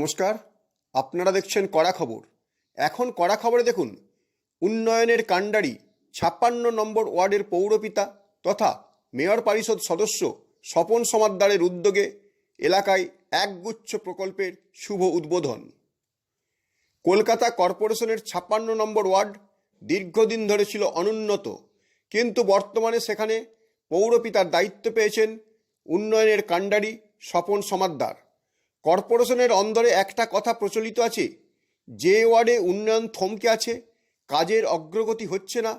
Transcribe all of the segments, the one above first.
নমস্কার, আপনারা দেখছেন কড়া খবর। এখন কড়া খবরে দেখুন, উন্নয়নের কাণ্ডারি ছাপ্পান্ন নম্বর ওয়ার্ডের পৌরপিতা তথা মেয়র পরিষদ সদস্য স্বপন সমাদ্দারের উদ্যোগে এলাকায় একগুচ্ছ প্রকল্পের শুভ উদ্বোধন। কলকাতা কর্পোরেশনের ছাপ্পান্ন নম্বর ওয়ার্ড দীর্ঘদিন ধরে ছিল অনুন্নত, কিন্তু বর্তমানে সেখানে পৌরপিতার দায়িত্ব পেয়েছেন উন্নয়নের কাণ্ডারি স্বপন সমাদ্দার। কর্পোরেশনের অন্দরে একটা কথা প্রচলিত আছে, যে ওয়ার্ডে উন্নয়ন থমকে আছে, কাজের অগ্রগতি হচ্ছে না,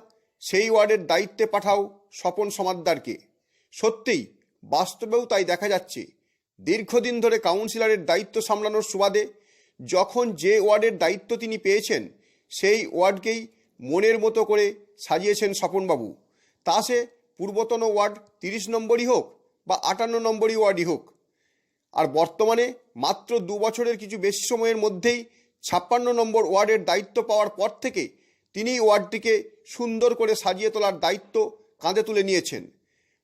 সেই ওয়ার্ডের দায়িত্বে পাঠাও স্বপন সমাদ্দারকে। সত্যিই, বাস্তবেও তাই দেখা যাচ্ছে। দীর্ঘদিন ধরে কাউন্সিলরের দায়িত্ব সামলানোর সুবাদে যখন যে ওয়ার্ডের দায়িত্ব তিনি পেয়েছেন, সেই ওয়ার্ডকেই মনের মতো করে সাজিয়েছেন স্বপনবাবু। তা সে পূর্বতন ওয়ার্ড তিরিশ নম্বরই হোক বা আটান্ন নম্বরই ওয়ার্ডই হোক আর বর্তমানে মাত্র দু বছরের কিছু বেশি সময়ের মধ্যেই ছাপ্পান্ন নম্বর ওয়ার্ডের দায়িত্ব পাওয়ার পর থেকে তিনি ওয়ার্ডটিকে সুন্দর করে সাজিয়ে তোলার দায়িত্ব কাঁধে তুলে নিয়েছেন।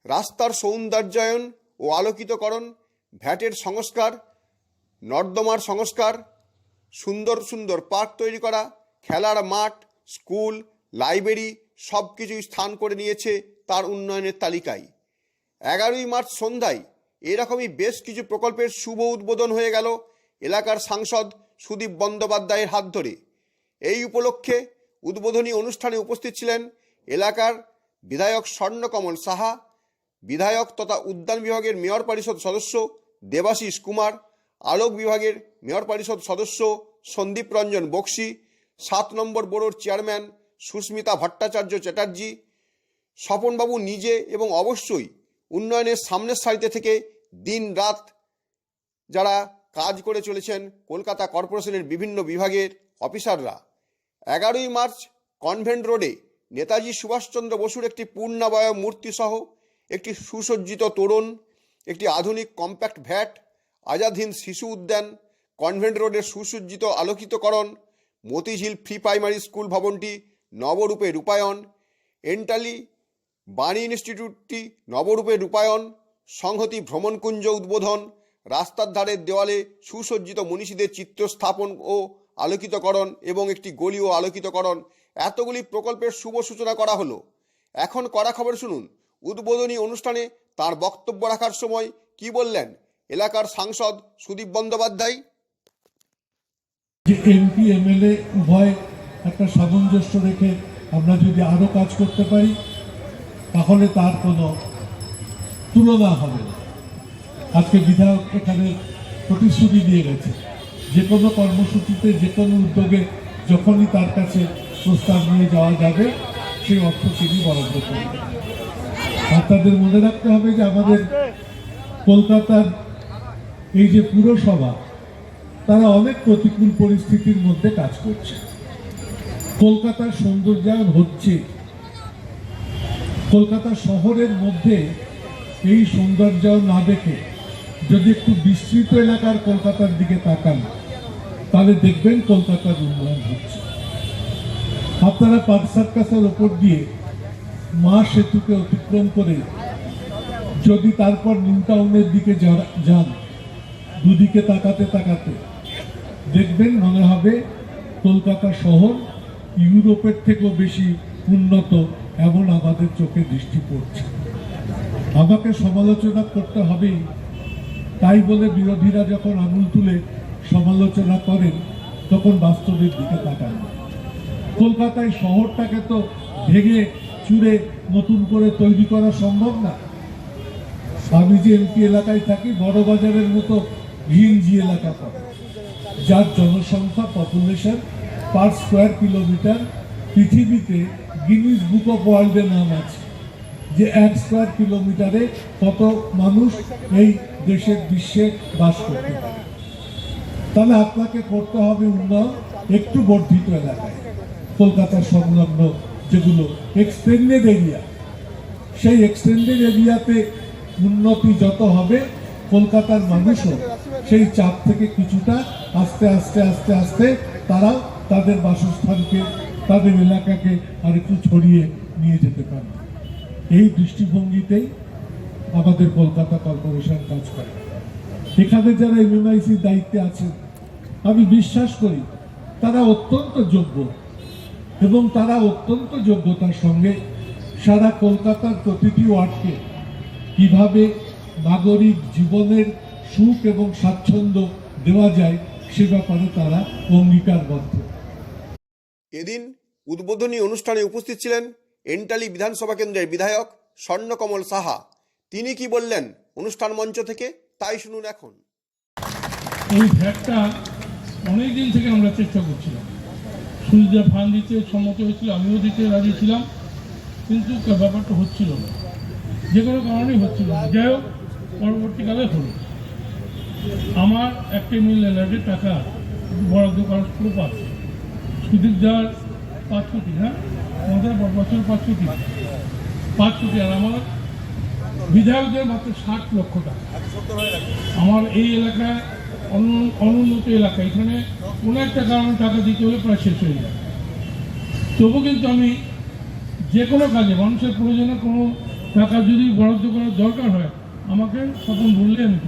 রাস্তার সৌন্দর্যায়ন ও আলোকিতকরণ, ভ্যাটের সংস্কার, নর্দমার সংস্কার, সুন্দর সুন্দর পার্ক তৈরি করা, খেলার মাঠ, স্কুল, লাইব্রেরি সব কিছুই স্থান করে নিয়েছে তার উন্নয়নের তালিকায়। এগারোই মার্চ সন্ধ্যায় এরকমই বেশ কিছু প্রকল্পের শুভ উদ্বোধন হয়ে গেল এলাকার সাংসদ সুদীপ বন্দ্যোপাধ্যায়ের হাত ধরে। এই উপলক্ষে উদ্বোধনী অনুষ্ঠানে উপস্থিত ছিলেন এলাকার বিধায়ক স্বর্ণকমল সাহা, বিধায়ক তথা উদ্যান বিভাগের মেয়র পরিষদ সদস্য দেবাশিস কুমার, আলোক বিভাগের মেয়র পরিষদ সদস্য সন্দীপ রঞ্জন বক্সি, সাত নম্বর বোর্ডের চেয়ারম্যান সুস্মিতা ভট্টাচার্য চ্যাটার্জি, স্বপনবাবু নিজে এবং অবশ্যই উন্নয়নের সামনের সারিতে থেকে দিন রাত যারা কাজ করে চলেছেন, কলকাতা কর্পোরেশনের বিভিন্ন বিভাগের অফিসাররা, এগারোই মার্চ কনভেন্ট রোডে নেতাজি সুভাষচন্দ্র বসুর একটি পূর্ণাবয় মূর্তিসহ একটি সুসজ্জিত তোরণ, একটি আধুনিক কম্প্যাক্ট ভ্যাট আজাদ হিন্দ শিশু উদ্যান, কনভেন্ট রোডের সুসজ্জিত আলোকিতকরণ, মতিঝিল ফ্রি প্রাইমারি স্কুল ভবনটি নবরূপে রূপায়ণ, এন্টালি বাণী ইনস্টিটিউটটি নবরূপে রূপায়ণ, সংহতি ভ্রমণকুঞ্জ উদ্বোধন, রাস্তার ধারের দেওয়ালে সুসজ্জিত মনীষীদের চিত্র স্থাপন ও আলোকিতকরণ এবং একটি গলি ও আলোকিতকরণ এতগুলি প্রকল্পের শুভ সূচনা করা হলো। এখন কড়া খবর শুনুন। উদ্বোধনী অনুষ্ঠানে তার বক্তব্য রাখার সময় কি বললেন এলাকার সাংসদ সুদীপ বন্দ্যোপাধ্যায়? যে এমপি, এমএলএ উভয় একটা সামঞ্জস্য রেখে আমরা যদি আরও কাজ করতে পারি তাহলে তার কোনো তুলনা হবে না। আজকে বিধায়ক এখানে প্রতিশ্রুতি দিয়ে গেছে। যে কোনো কর্মসূচিতে যে কোনো উদ্যোগে যখনই তার কাছে প্রস্তাব নিয়ে যাওয়া যাবে সেই অর্থ তিনি বরাদ্দ করবেন। আর তাদের মনে রাখতে হবে যে আমাদের কলকাতার এই যে পুরসভা, তারা অনেক প্রতিকূল পরিস্থিতির মধ্যে কাজ করছে। কলকাতার সৌন্দর্যায়ন হচ্ছে। কলকাতা শহরের মধ্যে এই সৌন্দর্য না দেখে যদি একটু বিস্তৃত এলাকার কলকাতার দিকে তাকান, তাহলে দেখবেন কলকাতার উন্নয়ন হচ্ছে। আপনারা পার্ক সার্কাসের ওপর দিয়ে মা সেতুকে অতিক্রম করে যদি তারপর নিউ টাউনের দিকে যান, দুদিকে তাকাতে তাকাতে দেখবেন মনে হবে কলকাতা শহর ইউরোপের থেকেও বেশি উন্নত এমন আমাদের চোখে দৃষ্টি পড়ছে। আমাকে সমালোচনা করতে হবেই তাই বলে বিরোধীরা যখন আঙুল তুলে সমালোচনা করেন, তখন বাস্তবের দিকে তাকান। কলকাতায় শহরটাকে তো ভেঙে চুরে নতুন করে তৈরি করা সম্ভব না। আমি যে এমপি এলাকায় থাকি, বড় বাজারের মতো ঘিঞ্জি এলাকা পড়ে যার জনসংখ্যা পপুলেশন পার স্কোয়ার কিলোমিটার পৃথিবীতে গিনিস বুক অফ ওয়ার্ল্ডের নাম আছে, যে এক স্কোয়ার কিলোমিটারে কত মানুষ এই দেশের বিশ্বে বাস করতে পারে। তাহলে আপনাকে করতে হবে উন্নয়ন, একটু বর্ধিত এলাকায়। কলকাতার সংলগ্ন যেগুলো এক্সটেন্ডেড এরিয়া সেই এক্সটেন্ডেড এরিয়াতে উন্নতি যত হবে, কলকাতার মানুষও সেই চাপ থেকে কিছুটা আস্তে আস্তে আস্তে আস্তে তারা তাদের বাসস্থানকে তাদের এলাকাকে আর একটু ছড়িয়ে নিয়ে যেতে পারবে এই দৃষ্টিভঙ্গিতেই আমাদের কলকাতা কর্পোরেশন কাজ করে। এখানে যারা এমএমআইসির দায়িত্বে আছেন, আমি বিশ্বাস করি তারা অত্যন্ত যোগ্য এবং তারা অত্যন্ত যোগ্যতার সঙ্গে সারা কলকাতার প্রতিটি ওয়ার্ডকে কীভাবে নাগরিক জীবনের সুখ এবং স্বাচ্ছন্দ্য দেওয়া যায় সে ব্যাপারে তারা অঙ্গীকারবদ্ধ। এদিন উদ্বোধনী অনুষ্ঠানে উপস্থিত ছিলেন এন্টালি বিধানসভা কেন্দ্রের বিধায়ক স্বর্ণকমল সাহা। তিনি কি বললেন অনুষ্ঠান মঞ্চ থেকে? তাই শুনুন এখন। এই ভ্যাটটা অনেক দিন থেকে আমরা চেষ্টা করছিলাম। সুবিধা ফান্ড দিতে সম্মত হয়েছিল, আমিও দিতে রাজি ছিলাম, কিন্তু ব্যাপারটা হচ্ছিল না। যে কোনো কারণেই হচ্ছিল না। যাই হোক, পরবর্তীকালে হলো। আমার একটা মিল এলাকার টাকা বরাদ্দ করার স্কোপ সুদীপ দেওয়ার পাঁচ কোটি হ্যাঁ? আমাদের বছর পাঁচ কোটি পাঁচ কোটি আর আমার বিধায়কদের মাত্র ষাট লক্ষ টাকা। আমার এই এলাকায় অনুন্নত এলাকা, এখানে কোনো একটা কারণে টাকা দিতে হলে প্রায় শেষ হয়ে যায়। তবু কিন্তু আমি যে কোনো কাজে, মানুষের প্রয়োজনে কোনো টাকা যদি বরাদ্দ করার দরকার হয়, আমাকে তখন বললে আমি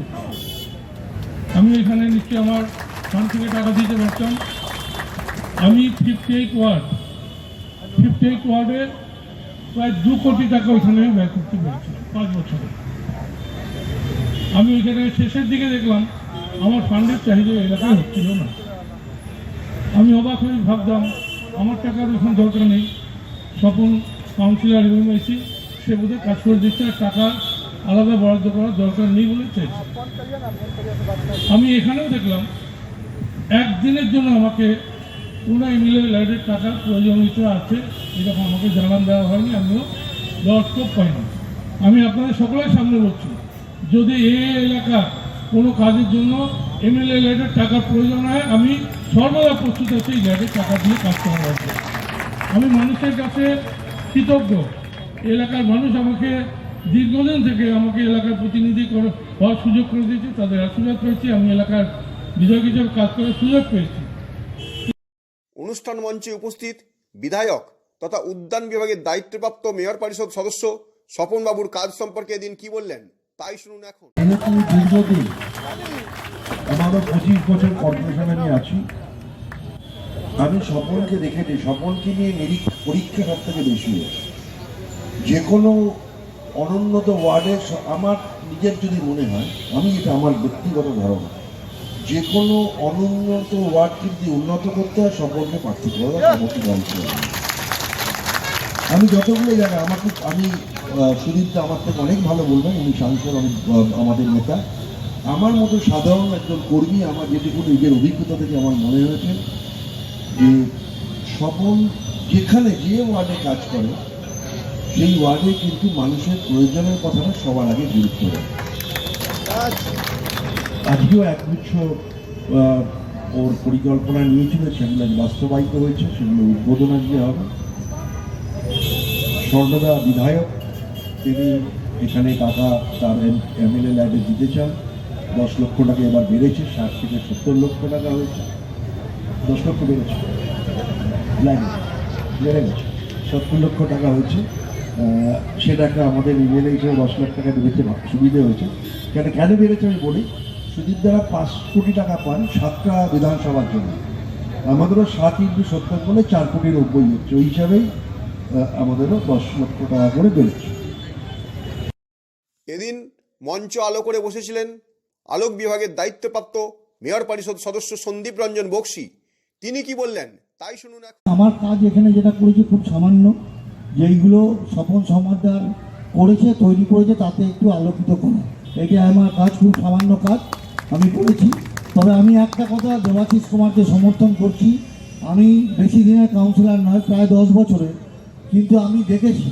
আমি এখানে নিশ্চয়ই আমার ফান্ড থেকে টাকা দিতে পারতাম। আমি fifty eight ward fifty eight ওয়ার্ডে প্রায় দু কোটি টাকা ওইখানে ব্যয় করতে পেরেছিলাম পাঁচ বছরে। আমি ওইখানে শেষের দিকে দেখলাম, আমার ফান্ডের চাহিদা এলাকায় হচ্ছিল না। আমি অবাক হয়ে ভাবতাম, আমার টাকার এখন দরকার নেই, স্বপন কাউন্সিলর এসি সে বোধহয় কাজ করে দিচ্ছে আর টাকা আলাদা বরাদ্দ করার দরকার নেই বলে চাইছে। আমি এখানেও দেখলাম, একদিনের জন্য আমাকে কোনো এমএলএ লাইটের টাকার প্রয়োজনীয়তা আছে এরকম আমাকে জানান দেওয়া হয়নি, আমিও দেওয়ার স্কোপ পাই না আমি আপনাদের সকলের সামনে বলছি, যদি এ এলাকা কোনো কাজের জন্য এমএলএ লাইটের টাকার প্রয়োজন হয়, আমি সর্বদা প্রস্তুত আছি এই লাইটের টাকা দিয়ে কাজ করার আমি মানুষের কাছে কৃতজ্ঞ। এলাকার মানুষ আমাকে দীর্ঘদিন থেকে আমাকে এলাকার প্রতিনিধি করে হওয়ার সুযোগ করে দিয়েছে, তাদের আশীর্বাদ পেয়েছি, আমি এলাকার বিধায়ক হিসেবে কাজ করার সুযোগ পেয়েছি। অনুষ্ঠান মঞ্চে উপস্থিত বিধায়ক তথা উদ্যান বিভাগের দায়িত্বপ্রাপ্ত মেয়র পরিষদ সদস্য স্বপন বাবুর কাজ সম্পর্কে এদিন কি বললেন, তাই শুনুন এখন। আমারও পঁচিশ বছর আমি আছি। আমি স্বপনকে দেখেছি। স্বপনকে নিয়ে নিরীক্ষা পরীক্ষা সব থেকে বেশি হয়েছে। যে কোনো অনুন্নত ওয়ার্ডে আমার নিজের যদি মনে হয়, আমি এটা আমার ব্যক্তিগত ধারণা। যে কোনো অনুন্নত ওয়ার্ড যদি উন্নত করতে হয় দেওয়া হয়। আমি যতগুলো জায়গা আমাকে, আমি সুদীপটা আমার থেকে অনেক ভালো বলবেন, উনি সাংসদ অনেক আমাদের নেতা আমার মতো সাধারণ একজন কর্মী আমার যেটুকু নিজের অভিজ্ঞতা থেকে আমার মনে হয়েছে, যে সকল যেখানে যে ওয়ার্ডে কাজ করে, সেই ওয়ার্ডে কিন্তু মানুষের প্রয়োজনের কথাটা সবার আগে গুরুত্ব দেয় আজকেও একগুচ্ছ ওর পরিকল্পনা নিয়েছিল সেগুলো বাস্তবায়িত হয়েছে, সেগুলো উদ্বোধন আজকে হবে। স্বর্ণদা বিধায়ক, তিনি এখানে টাকা তার এমএলএ ল্যাবে দিতে চান। দশ লক্ষ টাকা এবার বেড়েছে, ষাট থেকে সত্তর লক্ষ টাকা হয়েছে। দশ লক্ষ বেড়েছে। ল্যাবে বেড়ে গেছে। সত্তর লক্ষ টাকা হয়েছে। সেটাকে আমাদের এমএলএ হিসেবে দশ লাখ টাকা বেড়েছে সুবিধে হয়েছে। কেন কেন বেড়েছে আমি বলি? সুদীপ দ্বারা পাঁচ কোটি টাকা পান সাতটা বিধানসভার জন্য। আমাদেরও সাত ইন্টু সত্তর বলে চার কোটি নব্বই হচ্ছে। ওই হিসাবেই আমাদেরও দশ লক্ষ টাকা করে বেড়েছে। এদিন মঞ্চ আলো করে বসেছিলেন আলোক বিভাগের দায়িত্বপ্রাপ্ত মেয়র পরিষদ সদস্য সন্দীপ রঞ্জন বক্সি। তিনি কি বললেন? তাই শুনুন আমার কাজ এখানে যেটা করেছি খুব সামান্য যেইগুলো স্বপন সমাদার করেছে তৈরি করেছে তাতে একটু আলোকিত করা। এটা আমার কাজ খুব সামান্য কাজ। আমি করেছি, তবে আমি একটা কথা দেবাশিস কুমারকে সমর্থন করছি। আমি বেশি দিনের কাউন্সিলর নয়, প্রায় দশ বছরের কিন্তু আমি দেখেছি,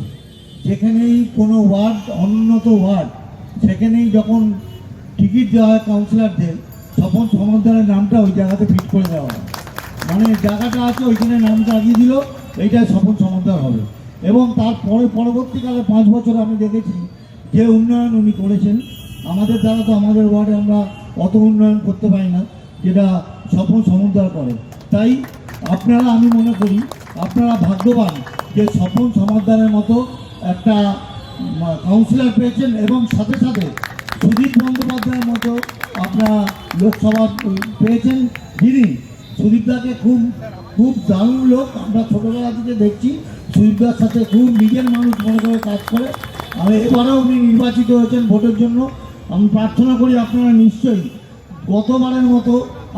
যেখানেই কোনো ওয়ার্ড, অনুন্নত ওয়ার্ড, সেখানেই যখন টিকিট দেওয়া হয় কাউন্সিলরদের স্বপন সমাদারের নামটা ওই জায়গাতে ফিট করে দেওয়া হয়। মানে জায়গাটা আছে, ওইখানে নামটা আগিয়ে দিল এইটা স্বপন সমাদার হবে। এবং তারপরে পরবর্তীকালে পাঁচ বছর আমি দেখেছি যে উন্নয়ন উনি করেছেন। আমাদের দ্বারা তো আমাদের ওয়ার্ডে আমরা অত উন্নয়ন করতে পারি না, যেটা স্বপন সমুদ্র করে। তাই আপনারা, আমি মনে করি, আপনারা ভাগ্যবান যে স্বপন সমাদারের মতো একটা কাউন্সিলর পেয়েছেন এবং সাথে সাথে সুদীপ বন্দ্যোপাধ্যায়ের মতো আপনারা লোকসভা পেয়েছেন যিনি। সুদীপদাকে খুব খুব দারুণ লোক। আমরা ছোটোবেলা থেকে দেখছি সুদীপদার সাথে খুব নিজের মানুষ মনে করে কাজ করে। আর এবারেও উনি নির্বাচিত হয়েছেন ভোটের জন্য। আমি প্রার্থনা করি আপনারা নিশ্চয়ই গতবারের মতো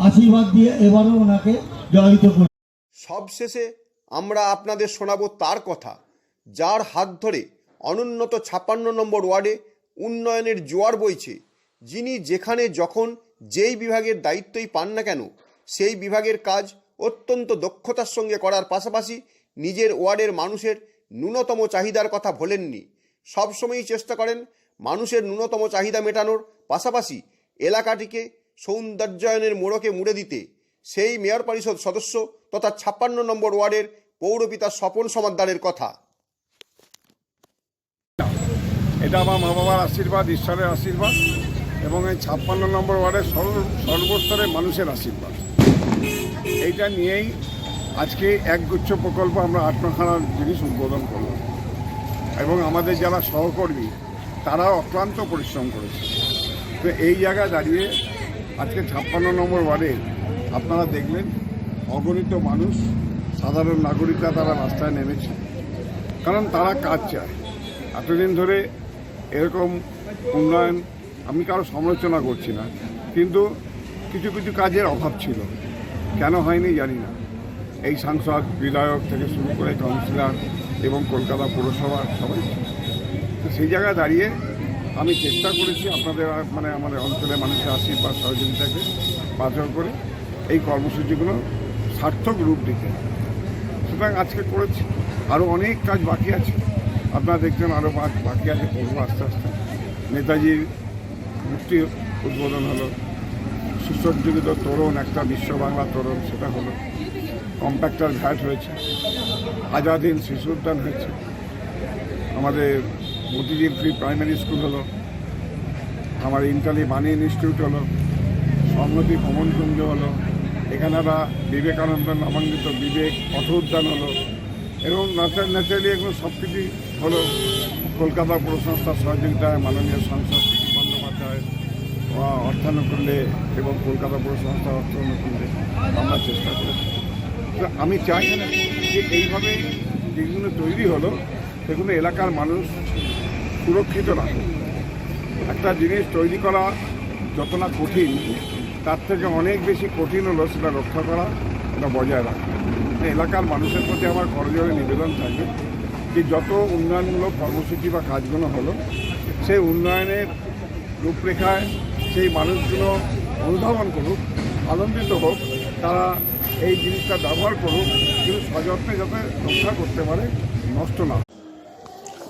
আশীর্বাদ দিয়ে এবারও ওনাকে জয়িত করুন। সবশেষে আমরা আপনাদের শোনাবো তার কথা, যার হাত ধরে অনুন্নত ছাপ্পান্ন নম্বর ওয়ার্ডে উন্নয়নের জোয়ার বইছে। যিনি যেখানে যখন যেই বিভাগের দায়িত্বই পান না কেন, সেই বিভাগের কাজ অত্যন্ত দক্ষতার সঙ্গে করার পাশাপাশি নিজের ওয়ার্ডের মানুষের ন্যূনতম চাহিদার কথা ভোলেননি। সবসময়ই চেষ্টা করেন মানুষের ন্যূনতম চাহিদা মেটানোর পাশাপাশি এলাকাটিকে সৌন্দর্যায়নের মোড়কে মুড়ে দিতে সেই মেয়র পরিষদ সদস্য তথা ছাপ্পান্ন নম্বর ওয়ার্ডের পৌরপিতা স্বপন সমাদ্দারের কথা। এটা আমার মা বাবার আশীর্বাদ, ঈশ্বরের আশীর্বাদ এবং এই ছাপ্পান্ন নম্বর ওয়ার্ডের সর্ব- সর্বস্তরের মানুষের আশীর্বাদ। এইটা নিয়েই আজকে একগুচ্ছ প্রকল্প আমরা আটনখানার জিনিস উদ্বোধন করলাম। এবং আমাদের যারা সহকর্মী তারাও অক্লান্ত পরিশ্রম করেছে। তো এই জায়গায় দাঁড়িয়ে আজকে ছাপ্পান্ন নম্বর ওয়ার্ডে আপনারা দেখলেন, অগণিত মানুষ, সাধারণ নাগরিকরা তারা রাস্তায় নেমেছে। কারণ তারা কাজ চায়। এতদিন ধরে এরকম উন্নয়ন আমি কারও সমালোচনা করছি না, কিন্তু কিছু কিছু কাজের অভাব ছিল। কেন হয়নি জানি না। এই সাংসদ, বিধায়ক থেকে শুরু করে কাউন্সিলর এবং কলকাতা পৌরসভা সবাই সেই জায়গায় দাঁড়িয়ে আমি চেষ্টা করেছি আপনাদের মানে আমাদের অঞ্চলের মানুষের আশীর্বাদ, সহযোগিতাকে পাথর করে এই কর্মসূচিগুলো সার্থক রূপ দিতে। সুতরাং আজকে করেছি। আরও অনেক কাজ বাকি আছে। আপনারা দেখছেন আরও বাকি আছে করব আস্তে আস্তে। নেতাজির মূর্তি উদ্বোধন হলো। সুসজ্জিত তোরণ, একটা বিশ্ব বাংলা তোরণ, সেটা হলো। কম্প্যাক্টার ঘাট হয়েছে। আজাদিন শিশু উদ্যান হয়েছে। আমাদের মতিঝিল ফ্রি প্রাইমারি স্কুল হলো, আমার ইন্টালি বাণী ইনস্টিটিউট হলো, সংহতি ভ্রমণকুঞ্জ হলো, এখানে আবার বিবেকানন্দ নামাঙ্কিত বিবেক পথ উদ্যান হলো, এবং ন্যাচারালি এগুলো সব কিছুই হলো। কলকাতা পৌরসংস্থার সহযোগিতায় মাননীয় সাংসদ বন্দ্যোপাধ্যায় অর্থানুকূল্যে এবং কলকাতা পৌরসংস্থার অর্থানুকূল্যে আমরা চেষ্টা করেছি। আমি চাই যে এইভাবে যেগুলো তৈরি হলো, সেগুলো এলাকার মানুষ সুরক্ষিত রাখুক একটা জিনিস তৈরি করা যত না কঠিন, তার থেকে অনেক বেশি কঠিন হলো সেটা রক্ষা করা এটা বজায় রাখা এলাকার মানুষের প্রতি আমার করজোরে নিবেদন থাকে যে যত উন্নয়নমূলক কর্মসূচি বা কাজগুলো হলো, সেই উন্নয়নের রূপরেখায় সেই মানুষগুলো অনুধাবন করুক, আনন্দিত হোক, তারা এই জিনিসটা ব্যবহার করুক, কিন্তু সযত্নে যাতে রক্ষা করতে পারে, নষ্ট না।